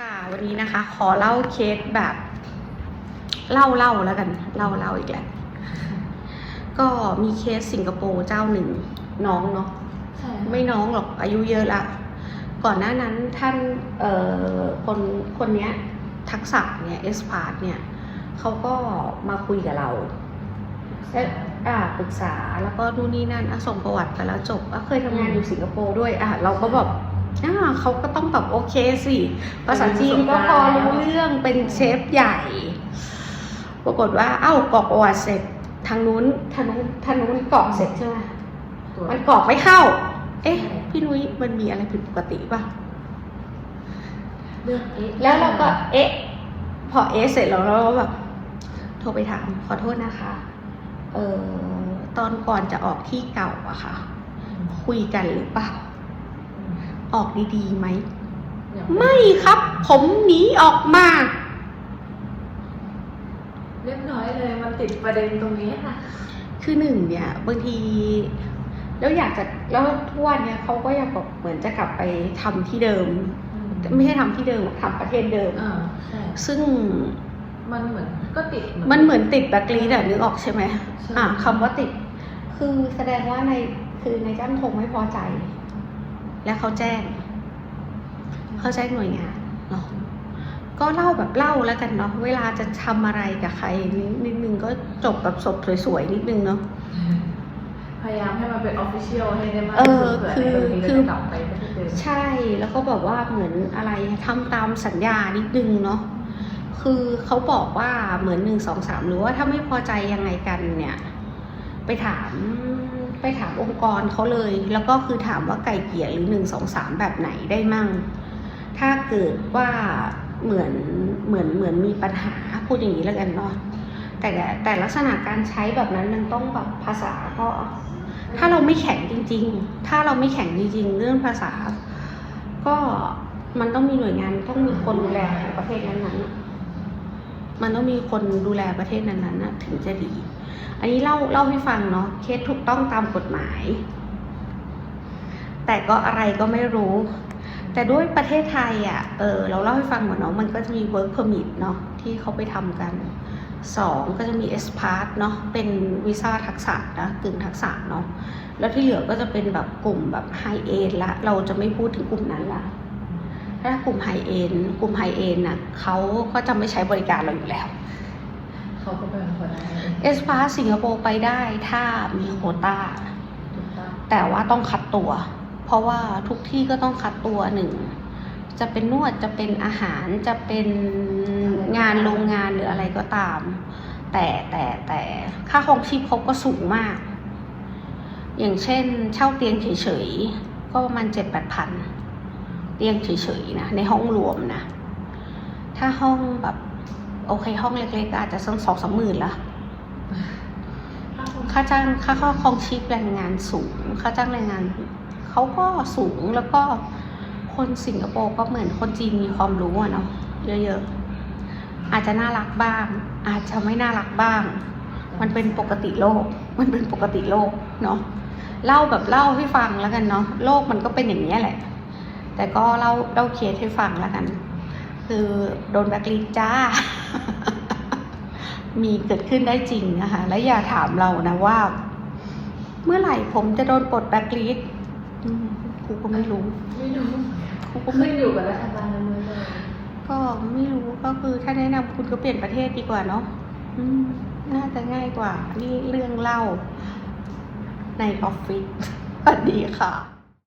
ค่ะวันนี้นะคะ ขอเล่าเคสแบบเล่าเล่าแล้วกันเล่าเล่าอีกแล้วก็มีเคสสิงคโปร์เจ้าหนึ่งน้องเนาะใช่ไม่น้องหรอกอายุเยอะละก่อนหน้านั้นท่านเอ่อคนคนเนี้ยทักษะเนี่ยเอ็กซ์พาร์เนี่ยเขาก็มาคุยกับเราเอ๊ะอ่าปรึกษาแล้วก็นู่นนี่นั่นอะส่งประวัติไปแล้วจบอะเคยทำงานอยู่สิงคโปร์ด้วยอะเราก็แบบ อ่าเขาก็ต้องแบบโอเคสิ ภาษาจีนก็พอรู้เรื่องเป็นเชฟใหญ่ ปรากฏว่า เอ้ากรอกประวัติเสร็จทางนู้นทางนู้นทางนู้นกรอกเสร็จใช่ไหมตัวมันกรอกไม่เข้า เอ๊ะ พี่นุ้ยมันมีอะไรผิดปกติป่ะเรื่องเอ๊ะแล้วเราก็เอ๊ะ พอเอ๊ะเสร็จแล้วเราก็แบบโทรไปถามขอโทษนะคะ เอ่อตอนก่อนจะออกที่เก่าอะค่ะ คุยกันหรือเปล่า ออกดีๆไหมอย่างไม่ครับ ผมหนีออกมา เรียบร้อยเลยมันติดประเด็นตรงนี้ค่ะ คือหนึ่งเนี่ยบางทีแล้วอยากจะแล้วทุกวันเนี่ยเขาก็อยากแบบเหมือนจะกลับไปทำที่เดิม ไม่ใช่ทำที่เดิมหรอกทำประเทศเดิมอ่าใช่ซึ่งมันเหมือนก็ติด มันเหมือนติดแบล็คลิสต์อะนึกออกใช่ไหมใช่อะคำว่าติด คือแสดงว่าในคือในจ้างคงไม่พอใจ และเขาแจ้ง เขาแจ้งหน่วยงานเนาะก็เล่าแบบเล่าแล้วกันเนาะเวลาจะทำอะไรกับใครนิดนิดนึงก็จบแบบศพสวยๆนิดนึงเนาะพยายามให้มันเป็นออฟฟิเชียลให้ได้มากเออที่สุดเผื่คือในตรงนี้คือจะกลับไปประเทศเดิมใช่แล้วก็แบบว่าเหมือนอะไรทำตามสัญญานิดนึงเนาะคือเขาบอกว่าเหมือนหนึ่งสองสามหรือว่าถ้าไม่พอใจยังไงกันเนี่ย ไปถาม ไปถามองค์กรเขาเลย แล้วก็คือถามว่าไก่เกี่ยหรือหนึ่งสองสามแบบไหนได้มั่ง ถ้าเกิดว่าเหมือนเหมือนเหมือนมีปัญหาพูดอย่างนี้แล้วกันเนาะแต่แต่ลักษณะการใช้แบบนั้นมันต้องแบบภาษาก็ ถ้าเราไม่แข็งจริง ๆ ถ้าเราไม่แข็งจริง ๆ เรื่องภาษา ก็มันต้องมีหน่วยงานต้องมีคนดูแลประเทศนั้นๆ มันต้องมีคนดูแลประเทศนั้นๆนะถึงจะดี อันนี้เล่าเล่าให้ฟังเนาะเคสถูกต้องตามกฎหมาย แต่ก็อะไรก็ไม่รู้ แต่ด้วยประเทศไทยอะเออเราเล่าให้ฟังเหมือนเนาะมันก็จะมี work permit เนาะที่เขาไปทำกันสองก็จะมี S pass เนาะเป็นวีซ่าทักษะนะกึ่งทักษะเนาะแล้วที่เหลือก็จะเป็นแบบกลุ่มแบบ high end ละเราจะไม่พูดถึงกลุ่มนั้นละ ถ้ากลุ่ม high end กลุ่ม high end น่ะเขาก็จะไม่ใช้บริการเราอยู่แล้วเขาก็เป็นคนได้ S pass สิงคโปร์ไปได้ถ้ามีโควต้าถูกต้องแต่ว่าต้องคัดตัว เพราะว่าทุกที่ก็ต้องคัดตัวหนึ่งจะเป็นนวดจะเป็นอาหารจะเป็นงานโรงงานหรืออะไรก็ตาม แต่แต่แต่ค่าครองชีพเขาก็สูงมาก อย่างเช่นเช่าเตียงเฉยๆ ก็ประมาณเจ็ดแปดพัน เตียงเฉยๆนะในห้องรวมนะ ถ้าห้องแบบโอเค ห้องเล็กๆก็อาจจะสักสองสามหมื่นละค่าจ้างค่าข้าครองชีพแรงงานสูง ค่าจ้างแรงงานเขาก็สูงแล้วก็คนสิงคโปร์ก็เหมือนคนจีนมีความรู้อะเนาะเยอะๆ อาจจะน่ารักบ้าง อาจจะไม่น่ารักบ้าง มันเป็นปกติโลก มันเป็นปกติโลกเนาะเล่าแบบเล่าให้ฟังแล้วกันเนาะโลกมันก็เป็นอย่างนี้ยแหละ แต่ก็เล่าเล่าเคสให้ฟังแล้วกัน คือโดนแบล็คลิสต์จ้า มีเกิดขึ้นได้จริงนะคะ และอย่าถามเรานะว่า เมื่อไหร่ผมจะโดนปลดแบล็คลิสต์อืมกูก็ไม่รู้ ไม่รู้กูก็ขึ้ไม่นอยู่กับรัฐบาลในเมืองเลยก็ไม่รู้ก็คือถ้าแนะนำคุณก็เปลี่ยนประเทศดีกว่าเนาะอืมน่าจะง่ายกว่า นี่เรื่องเล่าในออฟฟิศสวัสดีค่ะ